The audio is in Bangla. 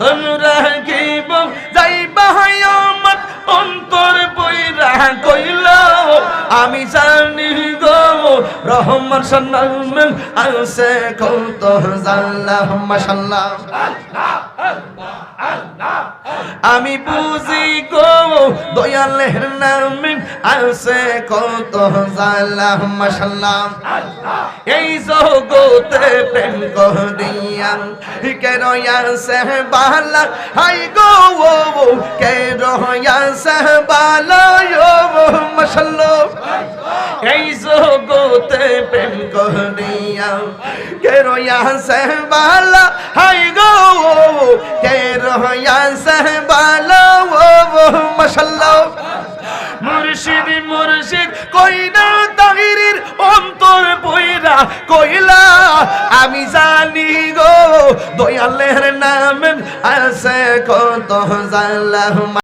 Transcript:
তোমরা গিব যাইবা আমার অন্তর বইরা কইল, আমি জানি গো, রহমান সান্নাম আছে কত জাল্লাহ, মাশাল্লাহ। আমি বুঝি গো, দয়ালের নামে আছে কত জাল্লাহ মাশাল্লাহ। এই জগতে প্রেম করিয়া কে রয়াছে বালা? হাই গো কে রয়াছে বালা? মাশাল্লাহ। এই জগতে প্রেম করিয়া কে রয়াছে বালা? হাই গো কে রয়াছে বালা মাশাল্লাহ মুর্শিদ মুর্শিদ, কইনা তাহিরির অন্তর বইরা কইলা, আমি জানি গো, দয়ালের নাম আছে কত জানলাম।